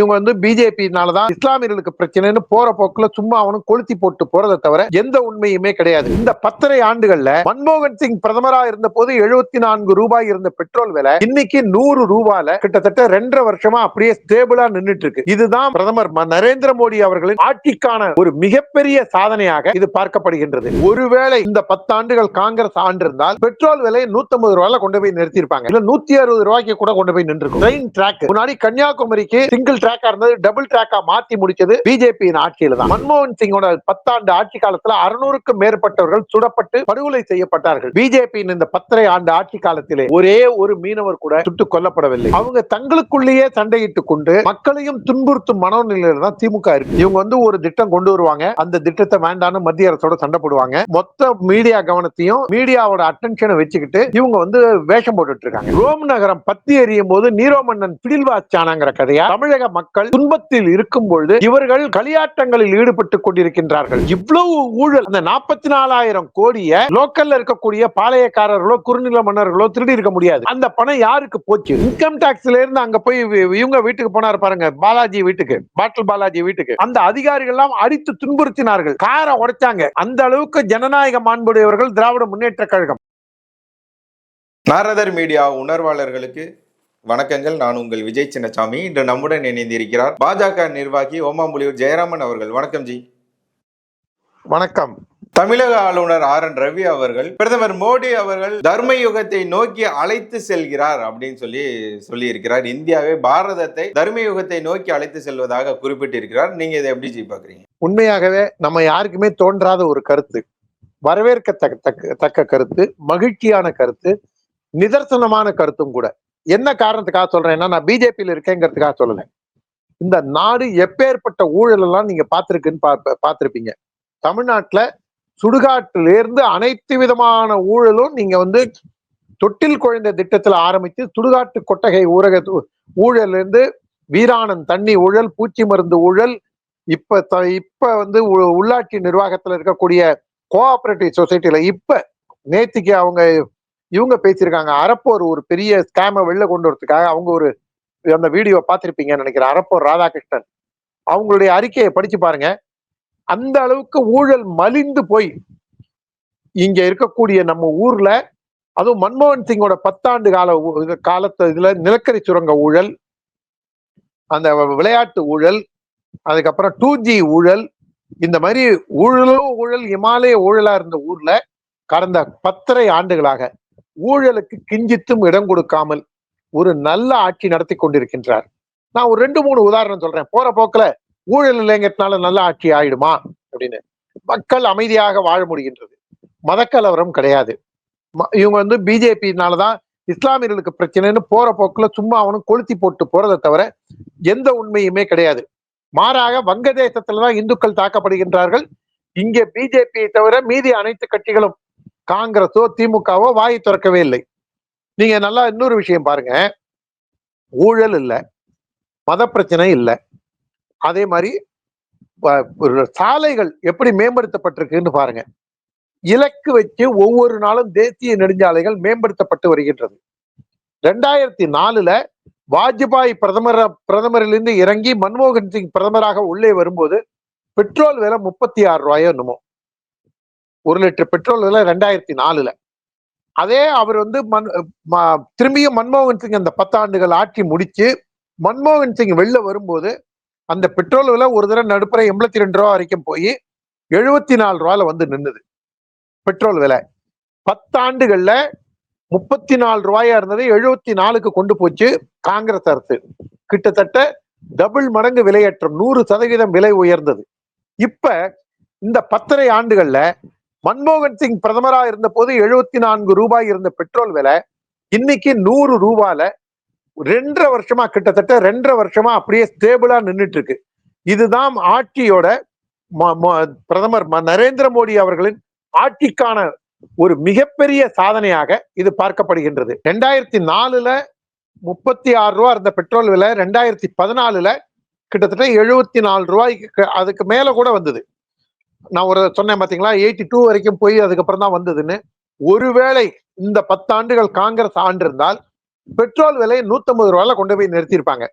இவங்க வந்து பிஜேபினாலதான் இஸ்லாமியர்களுக்கு பிரச்சனைன்னு போற போக்குல சும்மா அவனும் கொளுத்தி போட்டு போறதை தவிர எந்த உண்மையுமே கிடையாது. இந்த பத்தரை ஆண்டுகள்ல மன்மோகன் சிங் பிரதமரா இருந்த போது எழுபத்தி நான்கு ரூபாய் இருந்த பெட்ரோல் விலை இன்னைக்கு நூறு ரூபாயில கிட்டத்தட்ட ரெண்டரை வருஷமா அப்படியே ஸ்டேபிளா நின்றுட்டு இருக்கு இதுதான் பிரதமர் நரேந்திர மோடி அவர்களின் ஆட்சிக்கான ஒரு மிகப்பெரிய சாதனையாக இது பார்க்கப்படுகின்றது. ஒருவேளை இந்த பத்தாண்டுகள் காங்கிரஸ் ஆண்டிருந்தால் பெட்ரோல் விலை 150 ரூபாயில கொண்டு போய் நிறுத்தியிருப்பாங்க. இல்ல நூத்தி அறுபது ரூபாய்க்கு கூட கொண்டு போய் நின்று ட்ரெயின் ட்ராக் முன்னாடி கன்னியாகுமரிக்கு சிங்கிள் ட்ராக்கா இருந்தது டபுள் ட்ராக்கா மாத்தி முடிச்சது பிஜேபியின் ஆட்சியில தான். மன்மோகன் சிங்கோட பத்தாண்டு ஆட்சி காலத்துல அறுநூறுக்கும் மேற்பட்டவர்கள் சுடப்பட்டு படுகொலை செய்யப்பட்டார்கள். பிஜேபியின் இந்த பத்தரை ஆண்டு ஆட்சி காலத்திலே ஒரே ஒரு மீனவர் கூட சுட்டுக் கொல்லப்படவில்லை. அவங்க தங்களுக்குள்ளேயே சண்டையிட்டுக் கொண்டு மக்களையும் துன்புறுத்தும் மனோநிலையில தான் திமுக இருக்கு. இவங்க வந்து ஒரு திட்டம் கொண்டு வருவாங்க. அந்த திட்டத்தை வேண்டாம்னு மத்திய அரசோட சண்டை போடுவாங்க. மொத்த மீடியா கவனத்தையும் மீடியாவோட அட்டென்ஷனை வச்சுக்கிட்டு இவங்க வந்து வேஷம் போட்டுட்டு இருக்காங்க. ரோம் நகரம் பத்தி எறியும் போது நீரோ மன்னன் பிடில்வாச்சானாங்கிற கதையா? தமிழக மக்கள் துன்பத்தில் இருக்கும் பொழுது இவர்கள் களியாட்டங்களில் ஈடுபட்டுக் கொண்டிருக்கின்றார்கள். இவ்வளவு ஊழல் அந்த நாற்பத்தி நாலாயிரம் கோடிய லோக்கல்ல இருக்கக்கூடிய பாளையக்காரர்களோ குறுநில மன்னர்களோ திருடி இருக்க முடியாது. அந்த பணம் யாருக்கு போச்சு? இன்கம் டாக்ஸ்ல இருந்து அங்க போய் இவங்க வீட்டுக்கு போனார் பாருங்க பாலாஜி வீட்டுக்கு பாட்டில் பாலாஜி வீட்டுக்கு. அந்த அதிகாரிகள் எல்லாம் அடித்து துன்புறுத்தினார்கள். காரை உடைச்சாங்க. அந்த அளவுக்கு ஜனநாயக மாண்புடையவர்கள் திராவிட முன்னேற்ற கழகம். நாரதர் மீடியா உணர்வாளர்களுக்கு வணக்கங்கள். நான் உங்கள் விஜய் சின்னசாமி. இன்று நம்முடன் இணைந்திருக்கிறார் பாஜக நிர்வாகி ஓமாம்புலியூர் ஜெயராமன் அவர்கள். வணக்கம் ஜி. வணக்கம். தமிழக ஆளுநர் ஆர் என் ரவி அவர்கள் பிரதமர் மோடி அவர்கள் தர்ம யுகத்தை நோக்கி அழைத்து செல்கிறார் அப்படின்னு சொல்லி சொல்லி இருக்கிறார் இந்தியாவே பாரதத்தை தர்ம யுகத்தை நோக்கி அழைத்து செல்வதாக குறிப்பிட்டிருக்கிறார். நீங்க இதை எப்படி ஜி பாக்குறீங்க உண்மையாகவே நம்ம யாருக்குமே தோன்றாத ஒரு கருத்து வரவேற்கத்தக்க தக்க- தக்க கருத்து மகிழ்ச்சியான கருத்து நிதர்சனமான கருத்தும் கூட. என்ன காரணத்துக்காக சொல்றேன்னா நான் பிஜேபியில இருக்கேங்கிறதுக்காக சொல்லல. இந்த நாடு எப்பேற்பட்ட ஊழல் எல்லாம் நீங்க பார்த்துருக்குன்னு பா- பார்த்துருப்பீங்க. தமிழ்நாட்டுல சுடுகாட்டிலிருந்து அனைத்து விதமான ஊழலும் நீங்க வந்து தொட்டில் குழந்தை திட்டத்துல ஆரம்பித்து சுடுகாட்டு கொட்டகை ஊரக ஊழல் இருந்து தண்ணி ஊழல் பூச்சி மருந்து ஊழல் இப்ப த- இப்ப வந்து உ- உள்ளாட்சி நிர்வாகத்துல இருக்கக்கூடிய கோஆபரேட்டிவ் சொசைட்டில இப்ப நேத்திக்கு அவங்க இவங்க பேசியிருக்காங்க. அரப்போர் ஒரு பெரிய ஸ்கேமை வெளில கொண்டு வரதுக்காக அவங்க ஒரு அந்த வீடியோ பார்த்துருப்பீங்கன்னு நினைக்கிறேன். அரப்போர் ராதாகிருஷ்ணன். அவங்களுடைய அறிக்கையை படிச்சு பாருங்க. அந்த அளவுக்கு ஊழல் மலிந்து போய் இங்க இருக்கக்கூடிய நம்ம ஊர்ல அதுவும் மன்மோகன் சிங்கோட பத்தாண்டு கால ஊ- காலத்து இதுல நிலக்கரி சுரங்க ஊழல் அந்த விளையாட்டு ஊழல் அதுக்கப்புறம் டூ ஜி ஊழல் இந்த மாதிரி ஊழலோ ஊழல் இமாலய ஊழலா இருந்த ஊர்ல கடந்த பத்தரை ஆண்டுகளாக ஊழலுக்கு கிஞ்சித்தும் இடம் கொடுக்காமல் ஒரு நல்ல ஆட்சி நடத்தி கொண்டிருக்கின்றார். நான் ஒரு ரெண்டு மூணு உதாரணம் சொல்றேன். போற போக்குல ஊழல் இல்லைங்கிறதுனால நல்ல ஆட்சி ஆயிடுமா அப்படின்னு. மக்கள் அமைதியாக வாழ முடிகின்றது. மதக்கலவரம் கிடையாது. ம- இவங்க வந்து பிஜேபினாலதான் இஸ்லாமியர்களுக்கு பிரச்சனைன்னு போற போக்குல சும்மா அவனும் கொளுத்தி போட்டு போறதை தவிர எந்த உண்மையுமே கிடையாது. மாறாக வங்கதேசத்துலதான் இந்துக்கள் தாக்கப்படுகின்றார்கள். இங்கே பிஜேபியை தவிர மீதி அனைத்து கட்சிகளும் காங்கிரஸோ திமுகவோ வாயை திறக்கவே இல்லை. நீங்க நல்லா இன்னொரு விஷயம் பாருங்க. ஊழல் இல்லை. மத பிரச்சனை இல்லை. அதே மாதிரி சாலைகள் எப்படி மேம்படுத்தப்பட்டிருக்குன்னு பாருங்க. இலக்கு வச்சு ஒவ்வொரு நாளும் தேசிய நெடுஞ்சாலைகள் மேம்படுத்தப்பட்டு வருகின்றது. ரெண்டாயிரத்தி நாலுல வாஜ்பாய் பிரதமர் பிரதமரிலிருந்து இறங்கி மன்மோகன் சிங் பிரதமராக உள்ளே வரும்போது பெட்ரோல் விலை முப்பத்தி ஆறு ரூபாயோ என்னமோ. ஒரு லிட்டர் பெட்ரோல் விலை ரெண்டாயிரத்தி நாலுல. அதே அவர் வந்து மன் ம- திரும்பியும் மன்மோகன் சிங் அந்த பத்தாண்டுகள் ஆட்சி முடிச்சு மன்மோகன் சிங் வெளில வரும்போது அந்த பெட்ரோல் விலை ஒரு தடவை நடுப்புற எண்பத்தி ரெண்டு ரூபா வரைக்கும் போய் எழுபத்தி நாலு ரூபாயில வந்து நின்னுது. பெட்ரோல் விலை. பத்தாண்டுகள்ல முப்பத்தி நாலு ரூபாயா இருந்தது எழுபத்தி நாலுக்கு கொண்டு போச்சு காங்கிரஸ் அரசு. கிட்டத்தட்ட டபுள் மடங்கு விலையேற்றம் நூறு சதவீதம் விலை உயர்ந்தது. இப்ப இந்த பத்தரை ஆண்டுகள்ல மன்மோகன் சிங் பிரதமரா இருந்த போது எழுபத்தி நான்கு ரூபாய் இருந்த பெட்ரோல் விலை இன்னைக்கு நூறு ரூபாயில ரெண்டரை வருஷமா கிட்டத்தட்ட ரெண்டரை வருஷமா அப்படியே ஸ்டேபிளா நின்றுட்டு இருக்கு இதுதான் ஆட்சியோட ம- ம- பிரதமர் நரேந்திர மோடி அவர்களின் ஆட்சிக்கான ஒரு மிகப்பெரிய சாதனையாக இது பார்க்கப்படுகின்றது. ரெண்டாயிரத்தி நாலுல முப்பத்தி ஆறு ரூபா இருந்த பெட்ரோல் விலை ரெண்டாயிரத்தி பதினாலுல கிட்டத்தட்ட எழுபத்தி நாலு ரூபாய்க்கு அதுக்கு மேல கூட வந்தது. நான் ஒரு சொன்னேன் பாத்தீங்களா? எயிட்டி டூ வரைக்கும் போய் அதுக்கப்புறம் தான் வந்ததுன்னு. ஒருவேளை இந்த பத்தாண்டுகள் காங்கிரஸ் ஆண்டிருந்தால் பெட்ரோல் விலை 150 ரூபாயில கொண்டு போய் நிறுத்தியிருப்பாங்க.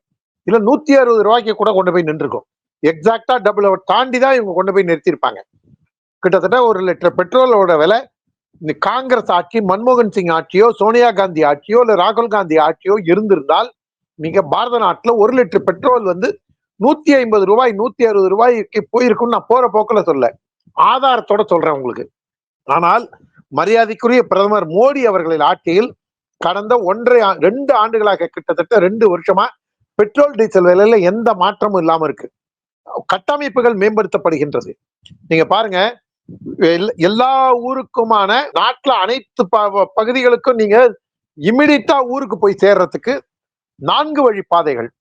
இல்ல நூத்தி அறுபது ரூபாய்க்கு கூட கொண்டு போய் நின்றுருக்கும். எக்ஸாக்டா டபுள் தாண்டி தான் இவங்க கொண்டு போய் நிறுத்தியிருப்பாங்க. கிட்டத்தட்ட ஒரு லிட்டர் பெட்ரோலோட விலை இந்த காங்கிரஸ் ஆட்சி மன்மோகன் சிங் ஆட்சியோ சோனியா காந்தி ஆட்சியோ இல்ல ராகுல் காந்தி ஆட்சியோ இருந்திருந்தால் மிக பாரத நாட்டுல ஒரு லிட்டர் பெட்ரோல் வந்து நூத்தி ஐம்பது ரூபாய் நூத்தி அறுபது ரூபாய்க்கு போயிருக்குன்னு நான் போற போக்குல சொல்ல. ஆதாரத்தோட சொல்றேன் உங்களுக்கு. ஆனால் மரியாதைக்குரிய பிரதமர் மோடி அவர்களின் ஆட்சியில் கடந்த ஒன்றரை ரெண்டு ஆண்டுகளாக கிட்டத்தட்ட ரெண்டு வருஷமா பெட்ரோல் டீசல் விலையில எந்த மாற்றமும் இல்லாம இருக்கு. கட்டமைப்புகள் மேம்படுத்தப்படுகின்றது. நீங்க பாருங்க எல்- எல்லா ஊருக்குமான நாட்டுல அனைத்து ப- பகுதிகளுக்கும் நீங்க இமிடியட்டா ஊருக்கு போய் சேர்றதுக்கு நான்கு வழி பாதைகள்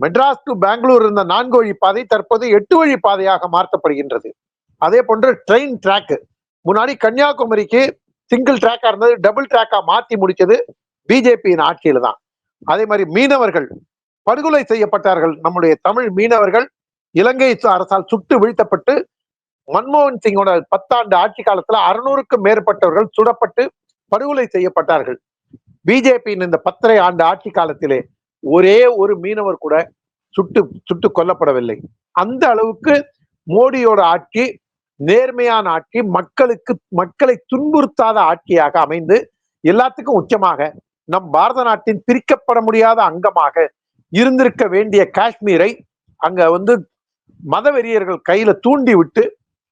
மெட்ராஸ் டு பெங்களூர் இருந்த நான்கு வழி பாதை தற்போது எட்டு வழி பாதையாக மாற்றப்படுகின்றது. அதே போன்று ட்ரெயின் ட்ராக் முன்னாடி கன்னியாகுமரிக்கு சிங்கிள் ட்ராக்கா இருந்தது டபுள் ட்ராக்கா மாத்தி முடிச்சது பிஜேபியின் ஆட்சியில தான். அதே மாதிரி மீனவர்கள் படுகொலை செய்யப்பட்டார்கள். நம்முடைய தமிழ் மீனவர்கள் இலங்கை சு- அரசால் சுட்டு வீழ்த்தப்பட்டு மன்மோகன் சிங்கோட பத்தாண்டு ஆட்சி காலத்துல அறுநூறுக்கும் மேற்பட்டவர்கள் சுடப்பட்டு படுகொலை செய்யப்பட்டார்கள். பிஜேபியின் இந்த பத்தரை ஆண்டு ஆட்சி காலத்திலே ஒரே ஒரு மீனவர் கூட சுட்டு சுட்டு கொல்லப்படவில்லை. அந்த அளவுக்கு மோடியோட ஆட்சி நேர்மையான ஆட்சி மக்களுக்கு மக்களை துன்புறுத்தாத ஆட்சியாக அமைந்து எல்லாத்துக்கும் உச்சமாக நம் பாரத நாட்டின் பிரிக்கப்பட முடியாத அங்கமாக இருந்திருக்க வேண்டிய காஷ்மீரை அங்க வந்து மதவெறியர்கள் கையில தூண்டி விட்டு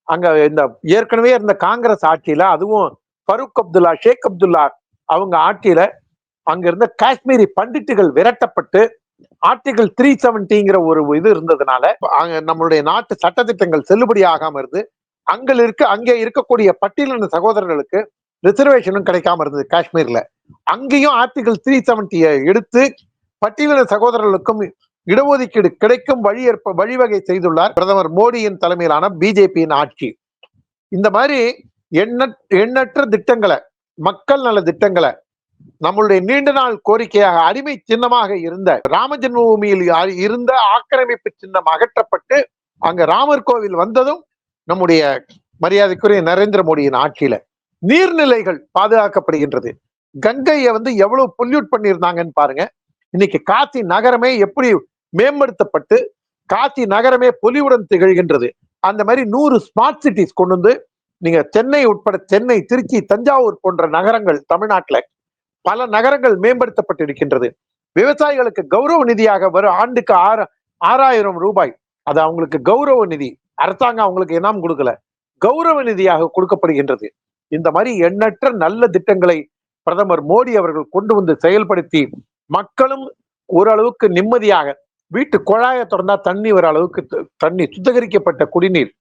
அங்க இந்த ஏற்கனவே இருந்த காங்கிரஸ் ஆட்சியில அதுவும் ஃபருக் அப்துல்லா ஷேக் அப்துல்லா அவங்க ஆட்சியில அங்கிருந்த காஷ்மீரி பண்டிட்டுகள் விரட்டப்பட்டு ஆர்டிகல் த்ரீ செவன்டிங்கிற ஒரு இது இருந்ததுனால அங்க நம்மளுடைய நாட்டு சட்டத்திட்டங்கள் செல்லுபடி ஆகாம இருந்து அங்க இருக்க அங்கே இருக்கக்கூடிய பட்டியலின சகோதரர்களுக்கு ரிசர்வேஷனும் கிடைக்காம இருந்தது காஷ்மீர்ல. அங்கேயும் ஆர்டிகல் த்ரீ செவன்டியை எடுத்து பட்டியலின சகோதரர்களுக்கும் இடஒதுக்கீடு கிடைக்கும் வழி ஏற்ப வழிவகை செய்துள்ளார் பிரதமர் மோடியின் தலைமையிலான பிஜேபியின் ஆட்சி. இந்த மாதிரி எண்ணற்ற திட்டங்களை மக்கள் நல திட்டங்களை நம்மளுடைய நீண்ட நாள் கோரிக்கையாக அடிமை சின்னமாக இருந்த ராம ஜென்மபூமியில் இருந்த ஆக்கிரமிப்பு சின்னம் அகற்றப்பட்டு அங்க ராமர் கோவில் வந்ததும் நம்முடைய மரியாதைக்குரிய நரேந்திர மோடியின் ஆட்சியில நீர்நிலைகள் பாதுகாக்கப்படுகின்றது. கங்கையை வந்து எவ்வளவு பொல்யூட் பண்ணியிருந்தாங்கன்னு பாருங்க. இன்னைக்கு காசி நகரமே எப்படி மேம்படுத்தப்பட்டு காசி நகரமே பொலிவுடன் திகழ்கின்றது. அந்த மாதிரி நூறு ஸ்மார்ட் சிட்டிஸ் கொண்டு வந்து நீங்க சென்னை உட்பட சென்னை திருச்சி தஞ்சாவூர் போன்ற நகரங்கள் தமிழ்நாட்டுல பல நகரங்கள் மேம்படுத்தப்பட்டு இருக்கின்றது விவசாயிகளுக்கு கௌரவ நிதியாக வரும் ஆண்டுக்கு ஆறு ஆறாயிரம் ரூபாய். அது அவங்களுக்கு கௌரவ நிதி. அரசாங்கம் அவங்களுக்கு இனாம் கொடுக்கல. கௌரவ நிதியாக கொடுக்கப்படுகின்றது. இந்த மாதிரி எண்ணற்ற நல்ல திட்டங்களை பிரதமர் மோடி அவர்கள் கொண்டு வந்து செயல்படுத்தி மக்களும் ஓரளவுக்கு நிம்மதியாக வீட்டு குழாயை திறந்தா தண்ணி வர அளவுக்கு தண்ணி சுத்திகரிக்கப்பட்ட குடிநீர்.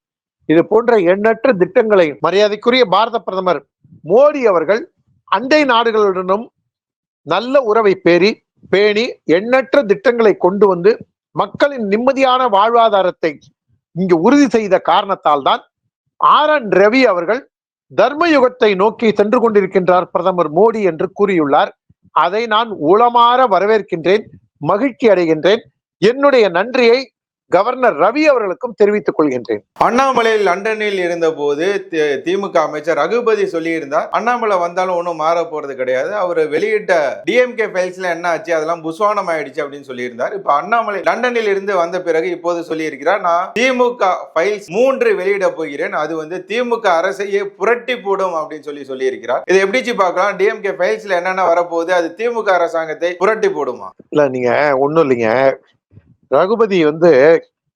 இது போன்ற எண்ணற்ற திட்டங்களை மரியாதைக்குரிய பாரத பிரதமர் மோடி அவர்கள் அண்டை நாடுகளுடனும் நல்ல உறவை பேரி பேணி எண்ணற்ற திட்டங்களை கொண்டு வந்து மக்களின் நிம்மதியான வாழ்வாதாரத்தை இங்கு உறுதி செய்த காரணத்தால் தான் ஆர் என் ரவி அவர்கள் தர்மயுகத்தை நோக்கி சென்று கொண்டிருக்கின்றார் பிரதமர் மோடி என்று கூறியுள்ளார். அதை நான் உளமாற வரவேற்கின்றேன் மகிழ்ச்சி அடைகின்றேன். என்னுடைய நன்றியை கவர்னர் ரவி அவர்களுக்கும் தெரிவித்துக் கொள்கின்றேன். அண்ணாமலை லண்டனில் இருந்தபோது தி- திமுக அமைச்சர் ரகுபதி சொல்லியிருந்தார். அண்ணாமலை வந்தாலும் ஒன்றும் மாற போறது கிடையாது. அவர் வெளியிட்ட டிஎம்கே ஃபைல்ஸ்ல என்ன ஆச்சு அதெல்லாம் புஸ்வானம் ஆயிடுச்சு அப்படின்னு சொல்லியிருந்தார். இப்ப அண்ணாமலை லண்டனில் இருந்து வந்த பிறகு இப்போது சொல்லியிருக்கிறார் நான் திமுக ஃபைல்ஸ் மூன்று வெளியிட போகிறேன். அது வந்து திமுக அரசையே புரட்டி போடும் அப்படின்னு சொல்லி சொல்லியிருக்கிறார். இதை எப்படிச்சு பார்க்கலாம்? டிஎம்கே ஃபைல்ஸ்ல என்னென்ன வரப்போகுது? அது திமுக அரசாங்கத்தை புரட்டி போடுமா? இல்ல நீங்க ஒண்ணும் இல்லைங்க. ரகுபதி வந்து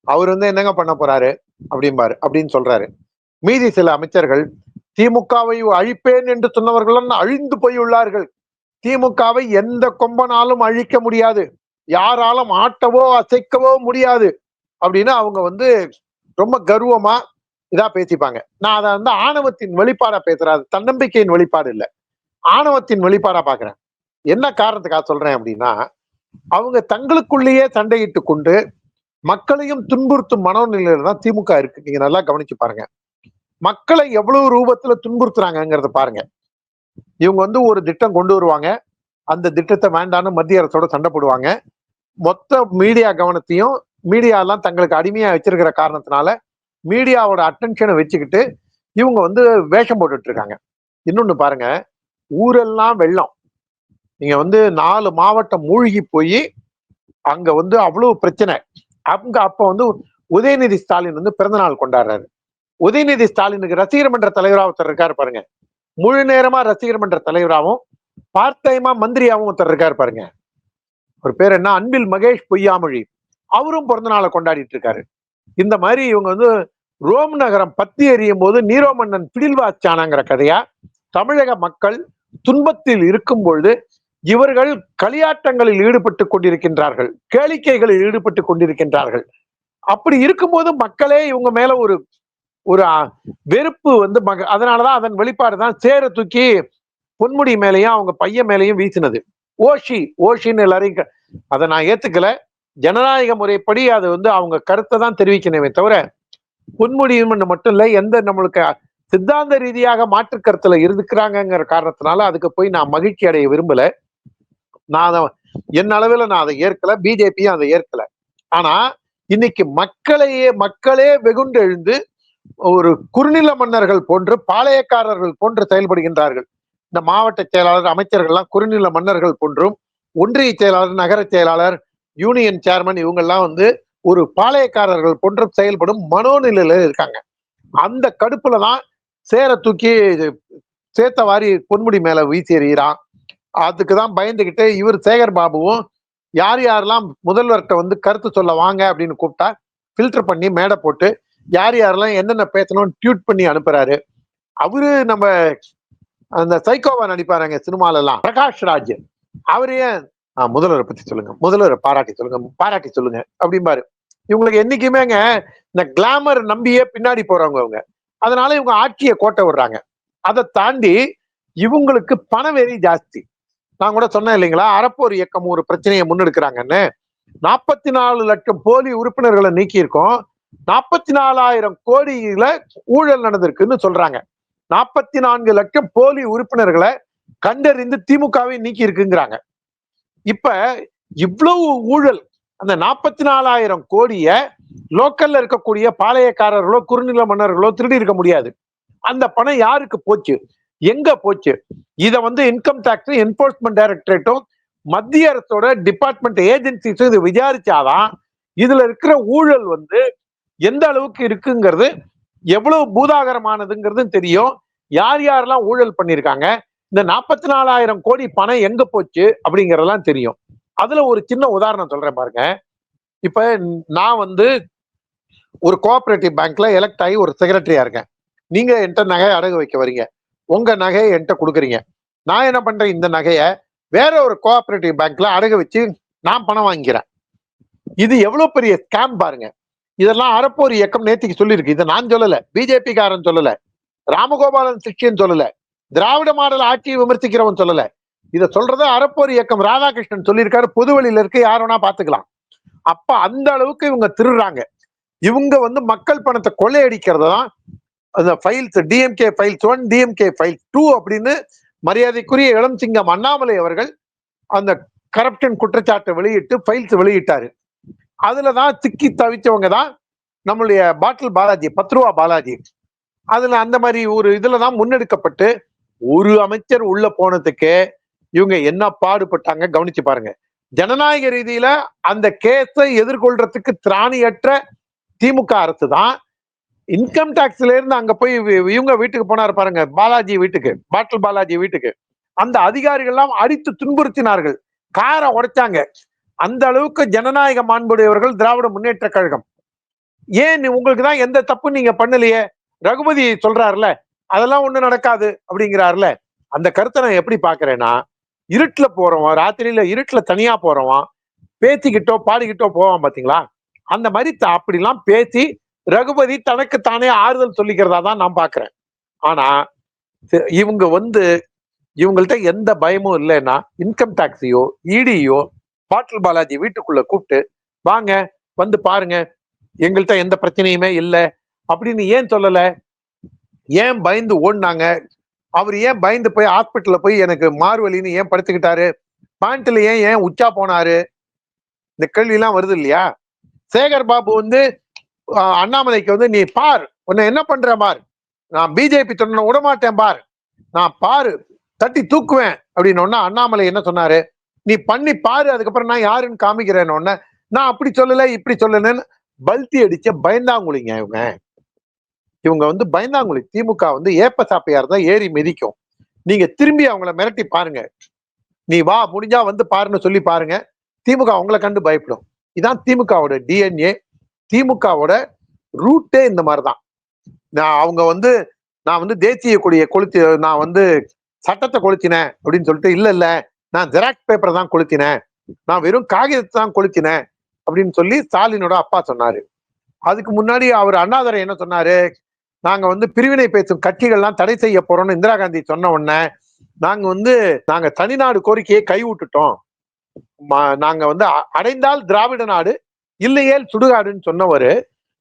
அவர் வந்து என்னங்க பண்ண போறாரு? அப்படிம்பாரு. அப்படின்னு சொல்றாரு. மீதி சில அமைச்சர்கள் திமுகவை அழிப்பேன் என்று சொன்னவர்களும் அழிந்து போயுள்ளார்கள். திமுகவை எந்த கொம்பனாலும் அழிக்க முடியாது. யாராலும் ஆட்டவோ அசைக்கவோ முடியாது. அப்படின்னு அவங்க வந்து ரொம்ப கர்வமா இதா பேசிப்பாங்க. நான் அதை வந்து ஆணவத்தின் வெளிப்பாடா பேசுறேன். அது தன்னம்பிக்கையின் வெளிப்பாடு இல்ல. ஆணவத்தின் வெளிப்பாடா பாக்குறேன். என்ன காரணத்துக்காக சொல்றேன் அப்படின்னா அவங்க தங்களுக்குள்ளேயே சண்டையிட்டு கொண்டு மக்களையும் துன்புறுத்தும் மனநிலையில தான் திமுக இருக்கு. நீங்க நல்லா கவனிச்சு பாருங்க. மக்களை எவ்வளவு ரூபத்துல துன்புறுத்துறாங்கிறத பாருங்க. இவங்க வந்து ஒரு திட்டம் கொண்டு வருவாங்க. அந்த திட்டத்தை வேண்டான்னு மத்திய அரசோட சண்டை போடுவாங்க. மொத்த மீடியா கவனத்தையும் மீடியா எல்லாம் தங்களுக்கு அடிமையா வச்சிருக்கிற காரணத்தினால மீடியாவோட அட்டென்ஷனை வச்சுக்கிட்டு இவங்க வந்து வேஷம் போட்டுட்டு இருக்காங்க. இன்னொன்னு பாருங்க. ஊரெல்லாம் வெள்ளம். நீங்க வந்து நாலு மாவட்டம் மூழ்கி போய் அங்க வந்து அவ்வளவு பிரச்சனை. அங்க அப்ப வந்து உதயநிதி ஸ்டாலின் வந்து பிறந்த நாள் கொண்டாடுறாரு. உதயநிதி ஸ்டாலினுக்கு ரசிகர் மன்ற தலைவராக ஒருத்தர் இருக்காரு பாருங்க. முழு நேரமா ரசிகர் மன்ற தலைவராகவும் பார்ட் டைமா மந்திரியாவும் ஒருத்தர் இருக்காரு பாருங்க. ஒரு பேர் என்ன? அன்பில் மகேஷ் பொய்யாமொழி. அவரும் பிறந்த நாளை கொண்டாடிட்டு இருக்காரு. இந்த மாதிரி இவங்க வந்து ரோம் நகரம் பத்தி எறியும் போது நீரோ மன்னன் பிடில்வாச்சானாங்கிற கதையா தமிழக மக்கள் துன்பத்தில் இருக்கும் பொழுது இவர்கள் களியாட்டங்களில் ஈடுபட்டு கொண்டிருக்கின்றார்கள் கேளிக்கைகளில் ஈடுபட்டு கொண்டிருக்கின்றார்கள். அப்படி இருக்கும்போது மக்களே இவங்க மேல ஒரு ஒரு வெறுப்பு வந்து மக அதனாலதான் அதன் வெளிப்பாடு தான் சேர தூக்கி பொன்முடி மேலையும் அவங்க பையன் மேலையும் வீசினது. ஓஷி ஓஷின்னு எல்லாரையும் அதை நான் ஏத்துக்கல. ஜனநாயக முறைப்படி அது வந்து அவங்க கருத்தை தான் தெரிவிக்கணுமே தவிர பொன்முடியும் மட்டும் இல்லை எந்த நம்மளுக்கு சித்தாந்த ரீதியாக மாற்று கருத்துல இருக்கிறாங்கங்கிற காரணத்தினால அதுக்கு போய் நான் மகிழ்ச்சி அடைய விரும்பல. நான் அதை என் அளவில் நான் அதை ஏற்கல பிஜேபியும் அதை ஏற்கல. ஆனா இன்னைக்கு மக்களையே மக்களே வெகுண்டு எழுந்து ஒரு குறுநில மன்னர்கள் போன்று பாளையக்காரர்கள் போன்று செயல்படுகின்றார்கள். இந்த மாவட்ட செயலாளர் அமைச்சர்கள்லாம் குறுநில மன்னர்கள் போன்றும் ஒன்றிய செயலாளர் நகர செயலாளர் யூனியன் சேர்மன் இவங்கெல்லாம் வந்து ஒரு பாளையக்காரர்கள் போன்றும் செயல்படும் மனோநிலையில இருக்காங்க. அந்த கடுப்புல தான் சேர தூக்கி சேத்த வாரி பொன்முடி மேல வீசி எறிகிறான். அதுக்கு தான் பயந்துகிட்டு இவர் சேகர் பாபுவும் யார் யாரெல்லாம் முதல்வர்கிட்ட வந்து கருத்து சொல்ல வாங்க அப்படின்னு கூப்பிட்டா ஃபில்டர் பண்ணி மேடை போட்டு யார் யாரெல்லாம் என்னென்ன பேசணும்னு டியூட் பண்ணி அனுப்புறாரு. அவரு நம்ம அந்த சைக்கோவா நடிப்பாருங்க சினிமால எல்லாம் பிரகாஷ் ராஜ். அவரு ஏன்? முதல்வரை பத்தி சொல்லுங்க. முதல்வரை பாராட்டி சொல்லுங்க. பாராட்டி சொல்லுங்க. அப்படிம்பாரு. இவங்களுக்கு என்னைக்குமேங்க இந்த கிளாமர் நம்பியே பின்னாடி போறவங்க அவங்க அதனால இவங்க ஆட்சியை கோட்டை விடுறாங்க. அதை தாண்டி இவங்களுக்கு பணவெறி ஜாஸ்தி. நான் கூட சொன்னேன் இல்லைங்களா? அறப்போர் இயக்கம் ஒரு பிரச்சனையை முன்னெடுக்கிறாங்கன்னு. நாற்பத்தி நாலு லட்சம் போலி உறுப்பினர்களை நீக்கியிருக்கோம். நாற்பத்தி நாலாயிரம் கோடியில ஊழல் நடந்திருக்குன்னு சொல்றாங்க. நாற்பத்தி நான்கு லட்சம் போலி உறுப்பினர்களை கண்டறிந்து திமுகவை நீக்கி இருக்குங்கிறாங்க இப்ப இவ்வளவு ஊழல் அந்த நாற்பத்தி நாலாயிரம் கோடிய லோக்கல்ல இருக்கக்கூடிய பாளையக்காரர்களோ குறுநில மன்னர்களோ திருடி இருக்க முடியாது. அந்த பணம் யாருக்கு போச்சு? எங்க போச்சு? இதை வந்து இன்கம் டாக்ஸ் என்போர்ஸ்மெண்ட் டைரக்டரேட்டும் மத்திய அரசோட டிபார்ட்மெண்ட் ஏஜென்சிஸும் இது விசாரிச்சாதான் இதுல இருக்கிற ஊழல் வந்து எந்த அளவுக்கு இருக்குங்கிறது எவ்வளவு பூதாகரமானதுங்கிறதும் தெரியும். யார் யாரெல்லாம் ஊழல் பண்ணியிருக்காங்க? இந்த நாற்பத்தி நாலாயிரம் கோடி பணம் எங்க போச்சு அப்படிங்கறதெல்லாம் தெரியும். அதுல ஒரு சின்ன உதாரணம் சொல்றேன் பாருங்க. இப்ப நான் வந்து ஒரு கோஆபரேட்டிவ் பேங்க்ல எலெக்ட் ஆகி ஒரு செக்ரட்டரியா இருக்கேன். நீங்க என்கிட்ட நகை அடகு வைக்க வரீங்க. உங்க நகையை என்கிட்ட கொடுக்குறீங்க. நான் என்ன பண்றேன்? இந்த நகையை வேற ஒரு கோஆபரேட்டிவ் பேங்க்ல அடகு வச்சு நான் பணம் வாங்கிக்கிறேன். இது எவ்வளவு பெரிய ஸ்கேம் பாருங்க. இதெல்லாம் அறப்போர் இயக்கம் நேத்திக்கு சொல்லியிருக்கு. இதை நான் சொல்லல. பிஜேபிக்காரன் சொல்லல. ராமகோபாலன் சிஷ்யன் சொல்லல. திராவிட மாடல் ஆட்சியை விமர்சிக்கிறவன் சொல்லல. இத சொல்றது அறப்போர் இயக்கம் ராதாகிருஷ்ணன் சொல்லியிருக்காரு. பொதுவெளியில இருக்க. யார் வேணா பாத்துக்கலாம் அப்ப அந்த அளவுக்கு இவங்க திருடுறாங்க. இவங்க வந்து மக்கள் பணத்தை கொள்ளையடிக்கிறது தான் அந்த files DMK files one DMK files two அப்படின்னு மரியாதைக்குரிய இளம் சிங்கம் அண்ணாமலை அவர்கள் அந்த கரப்ஷன் குற்றச்சாட்டை வெளியிட்டு ஃபைல்ஸ் வெளியிட்டாரு. அதுலதான் சிக்கி தவிச்சவங்க தான் நம்மளுடைய பாட்டில் பாலாஜி பத்து ரூபா பாலாஜி. அதுல அந்த மாதிரி ஒரு இதுல தான் முன்னெடுக்கப்பட்டு ஒரு அமைச்சர் உள்ள போனதுக்கு இவங்க என்ன பாடுபட்டாங்க கவனிச்சு பாருங்க. ஜனநாயக ரீதியில அந்த கேஸை எதிர்கொள்றதுக்கு திராணியற்ற திமுக அரசு தான் இன்கம் டாக்ஸ்ல இருந்து அங்க போய் இவங்க வீட்டுக்கு போனாரு பாருங்க பாலாஜி வீட்டுக்கு பாட்டில் பாலாஜி வீட்டுக்கு. அந்த அதிகாரிகள் எல்லாம் அடித்து துன்புறுத்தினார்கள். காரை உடைச்சாங்க. அந்த அளவுக்கு ஜனநாயக மாண்புடையவர்கள் திராவிட முன்னேற்ற கழகம். ஏன் நீ- உங்களுக்கு தான் எந்த தப்பு நீங்க பண்ணலையே? ரகுபதி சொல்றாருல அதெல்லாம் ஒண்ணு நடக்காது அப்படிங்கிறாருல அந்த கருத்தை நான் எப்படி பாக்குறேன்னா இருட்டுல போறவன் ராத்திரியில இருட்டுல தனியா போறவன் பேத்திக்கிட்டோ பாடிக்கிட்டோ போவான் பாத்தீங்களா? அந்த மாதிரி த- அப்படிலாம் பேசி ரகுபதி தனக்கு தானே ஆறுதல் சொல்லிக்கிறதா தான் நான் பாக்குறேன். ஆனா இவங்க வந்து இவங்கள்ட்ட எந்த பயமும் இல்லைன்னா இன்கம் டாக்ஸையோ இடியோ பாட்டில் பாலாஜி வீட்டுக்குள்ள கூப்பிட்டு வாங்க வந்து பாருங்க எங்கள்கிட்ட எந்த பிரச்சனையுமே இல்லை அப்படின்னு ஏன் சொல்லல? ஏன் பயந்து ஓடினாங்க? அவர் ஏன் பயந்து போய் ஹாஸ்பிட்டல்ல போய் எனக்கு மார்வலின்னு ஏன் படுத்துக்கிட்டாரு? பேண்ட்ல ஏன் ஏன் உச்சா போனாரு? இந்த கேள்வி எல்லாம் வருது இல்லையா? சேகர் பாபு வந்து அண்ணாமலைக்கு வந்து நீ பார் உன்னை என்ன பண்ற பார்? நான் பிஜேபி தொண்டனை விட மாட்டேன் பார். நான் பாரு தட்டி தூக்குவேன். அப்படின்னு ஒன்னா அண்ணாமலை என்ன சொன்னாரு? நீ பண்ணி பாரு அதுக்கப்புறம் நான் யாருன்னு காமிக்கிறேன் உடனே நான் அப்படி சொல்லல இப்படி சொல்லலன்னு பல்தி அடிச்ச பயந்தாங்குழிங்க இவங்க. இவங்க வந்து பயந்தாங்குழி. திமுக வந்து ஏப்ப சாப்பையார் தான் ஏறி மிதிக்கும். நீங்க திரும்பி அவங்கள மிரட்டி பாருங்க. நீ வா முடிஞ்சா வந்து பாருன்னு சொல்லி பாருங்க. திமுக அவங்கள கண்டு பயப்படும். இதான் திமுகவோட டிஎன்ஏ திமுகவோட ரூட்டே இந்த மாதிரிதான். நான் அவங்க வந்து நான் வந்து தேசிய கொடியை கொளுத்தி நான் வந்து சட்டத்தை கொளுத்தினேன் அப்படின்னு சொல்லிட்டு இல்ல இல்ல நான் ஜெராக்ஸ் பேப்பரை தான் கொளுத்தினேன். நான் வெறும் காகிதத்தை தான் கொளுத்தினேன். அப்படின்னு சொல்லி ஸ்டாலினோட அப்பா சொன்னாரு. அதுக்கு முன்னாடி அவர் அண்ணாதுரை என்ன சொன்னாரு? நாங்க வந்து பிரிவினை பேசும் கட்சிகள்லாம் தடை செய்ய போறோம்னு இந்திரா காந்தி சொன்ன உடனே நாங்க வந்து நாங்க தனிநாடு கோரிக்கையை கைவிட்டுட்டோம். ம- நாங்க வந்து அ- அடைந்தால் திராவிட நாடு இல்லையேல் சுடுகாடுன்னு சொன்னவர்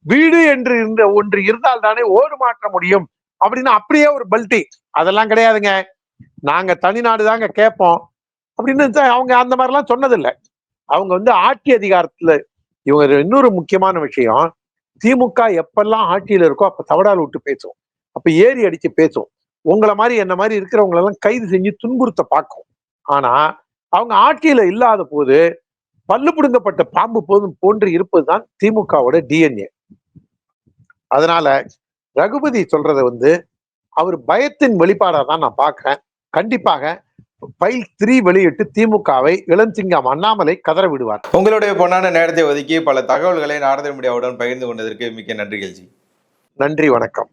வீடு என்று இருந்த ஒன்று இருந்தால் தானே ஓடு மாற்ற முடியும். அப்படின்னு அப்படியே ஒரு பல்ட்டி. அதெல்லாம் கிடையாதுங்க. நாங்க தனிநாடு தாங்க கேட்போம். அப்படின்னு அவங்க அந்த மாதிரிலாம் சொன்னதில்லை. அவங்க வந்து ஆட்சி அதிகாரத்துல இவங்க இன்னொரு முக்கியமான விஷயம் திமுக எப்பெல்லாம் ஆட்சியில இருக்கோ அப்ப தவடால் விட்டு பேசும் அப்ப ஏறி அடிச்சு பேசும் உங்களை மாதிரி என்ன மாதிரி இருக்கிறவங்களெல்லாம் கைது செஞ்சு துன்புறுத்த பார்க்கும். ஆனா அவங்க ஆட்சியில இல்லாத போது பல்லு பிடுங்கப்பட்ட பாம்பு போதும் போன்று இருப்பதுதான் திமுகவோட டிஎன்ஏ அதனால ரகுபதி சொல்றத வந்து அவர் பயத்தின் வெளிப்பாடா தான் நான் பார்க்கிறேன். கண்டிப்பாக ஃபைல் த்ரீ வெளியிட்டு திமுகவை இளஞ்சிங்கம் அண்ணாமலை கதற விடுவார். உங்களுடைய பொன்னான நேரத்தை ஒதுக்கி பல தகவல்களை நாரத மீடியாவுடன் பகிர்ந்து கொண்டதற்கு மிக்க நன்றிகள் ஜி நன்றி வணக்கம்.